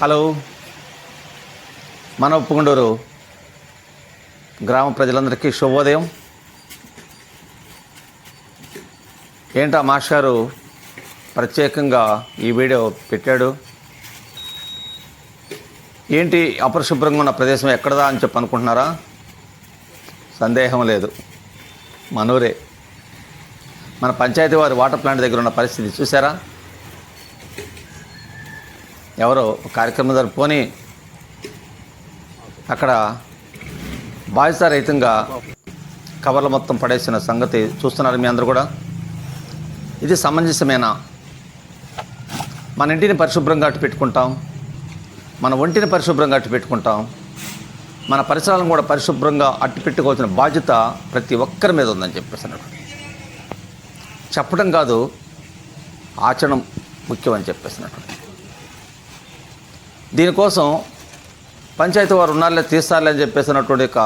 Hello. మన ఉప్పుగుండూరు గ్రామ ప్రజలందరికీ శుభోదయం. ఏంటా మాస్టారు ప్రత్యేకంగా ఈ వీడియో పెట్టాడు? ఏంటి అపరిశుభ్రంగా ఉన్న ప్రదేశం ఎక్కడదా అని చెప్పి అనుకుంటున్నారా? సందేహం లేదు. మనూరే. మన పంచాయతీ వారి వాటర్ ప్లాంట్ దగ్గర ఉన్న పరిస్థితి చూసారా ఎవరో కార్యక్రమం కార్యక్రమం జరుపుకొని అక్కడ బాధ్యతారహితంగా కవర్లు మొత్తం పడేసిన సంగతి చూస్తున్నారు మీ అందరూ కూడా. ఇది సమంజసమేనా? మన ఇంటిని పరిశుభ్రంగా అట్టు పెట్టుకుంటాం. మన ఒంటిని పరిశుభ్రంగా అట్టు పెట్టుకుంటాం. మన పరిసరాలను కూడా పరిశుభ్రంగా అట్టు పెట్టుకోవాల్సిన బాధ్యత ప్రతి ఒక్కరి మీద ఉందని చెప్పేసి అన్నాడు చెప్పడం కాదు ఆచరణం ముఖ్యమని చెప్పేసినట్టు దీనికోసం పంచాయతీ వారు ఉన్నారులే తీస్తారులే అని చెప్పేసినటువంటి ఒక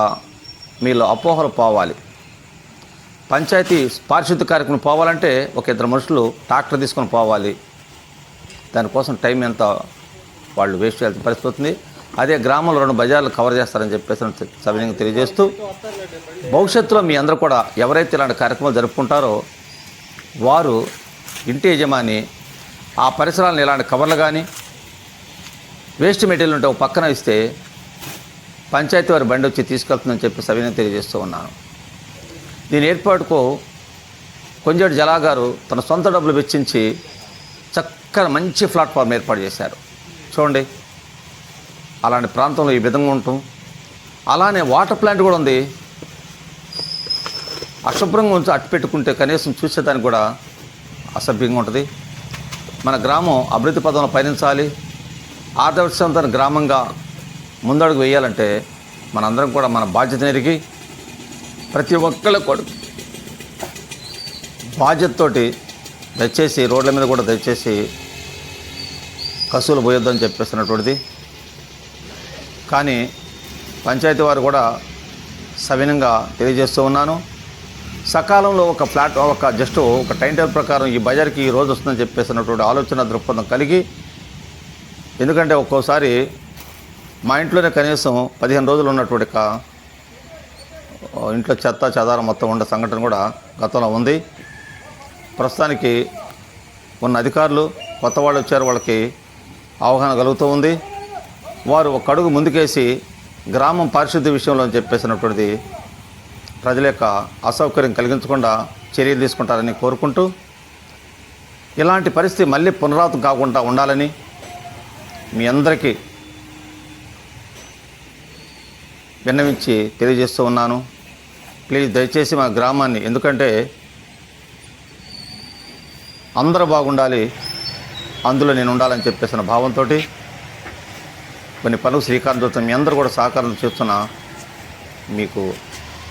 మీలో అపోహలు పోవాలి. పంచాయతీ పారిశుద్ధ కార్యక్రమం పోవాలంటే ఒక ఇద్దరు మనుషులు ట్రాక్టర్ తీసుకొని పోవాలి. దానికోసం టైం ఎంత వాళ్ళు వేస్ట్ చేయాల్సిన పరిస్థితి అవుతుంది అదే గ్రామంలో రెండు బజార్లు కవర్ చేస్తారని చెప్పేసి సవినీయంగా తెలియజేస్తూ భవిష్యత్తులో మీ అందరూ కూడా ఎవరైతే ఇలాంటి కార్యక్రమాలు జరుపుకుంటారో వారు ఇంటి యజమాని ఆ పరిసరాలను ఇలాంటి కవర్లు కానీ వేస్ట్ మెటీరియల్ ఉంటే ఒక పక్కన ఇస్తే పంచాయతీ వారి బండి వచ్చి తీసుకెళ్తుందని చెప్పి సవినయం తెలియజేస్తూ ఉన్నాను. దీని ఏర్పాటుకు కొంజేటి జలాగారు తన సొంత డబ్బులు వెచ్చించి చక్కని మంచి ప్లాట్ఫామ్ ఏర్పాటు చేశారు. చూడండి అలాంటి ప్రాంతంలో ఈ విధంగా ఉంటాం. అలానే వాటర్ ప్లాంట్ కూడా ఉంది. అశుభ్రంగా ఉంచి అట్టు పెట్టుకుంటే కనీసం చూసేదానికి కూడా అసభ్యంగా ఉంటుంది. మన గ్రామం అభివృద్ధి పదంలో పయనించాలి. ఆదర్శవంతమైన గ్రామంగా ముందడుగు వేయాలంటే మనందరం కూడా మన బాధ్యత ఎరిగి ప్రతి ఒక్కళ్ళ కూడా బాధ్యతతోటి దయచేసి రోడ్ల మీద కూడా దయచేసి కసువులు పోయొద్దని చెప్పేస్తున్నటువంటిది. కానీ పంచాయతీ వారు కూడా సవినంగా తెలియజేస్తూ ఉన్నాను. సకాలంలో ఒక ఫ్లాట్ ఒక జస్ట్ ఒక టైం టేబుల్ ప్రకారం ఈ బజార్కి ఈ రోజు వస్తుందని చెప్పేసినటువంటి ఆలోచన దృక్పథం కలిగి ఎందుకంటే ఒక్కోసారి మా ఇంట్లోనే కనీసం పదిహేను రోజులు ఉన్నటువంటి ఇంట్లో చెత్త చెదారం మొత్తం ఉండే సంఘటన కూడా గతంలో ఉంది. ప్రస్తుతానికి ఉన్న అధికారులు కొత్త వాళ్ళు వచ్చారు వాళ్ళకి అవగాహన కలుగుతూ ఉంది. వారు ఒక అడుగు ముందుకేసి గ్రామం పారిశుద్ధ్య విషయంలో అని చెప్పేసినటువంటిది ప్రజల యొక్క అసౌకర్యం కలిగించకుండా చర్యలు తీసుకుంటారని కోరుకుంటూ ఇలాంటి పరిస్థితి మళ్ళీ పునరావృతం కాకుండా ఉండాలని మీ అందరికీ విన్నవించి తెలియజేస్తూ ఉన్నాను. ప్లీజ్ దయచేసి మా గ్రామాన్ని ఎందుకంటే అందరూ బాగుండాలి అందులో నేను ఉండాలని చెప్పేసిన భావంతో కొన్ని పనులు శ్రీకారం చుడుతున్న మీ అందరూ కూడా సహకారం చేస్తున్న మీకు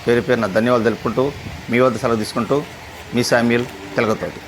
పేరు పేరున ధన్యవాదాలు తెలుపుకుంటూ మీ వద్ద సెలవు తీసుకుంటూ మీ శామ్యుల్ తెలగతోటి.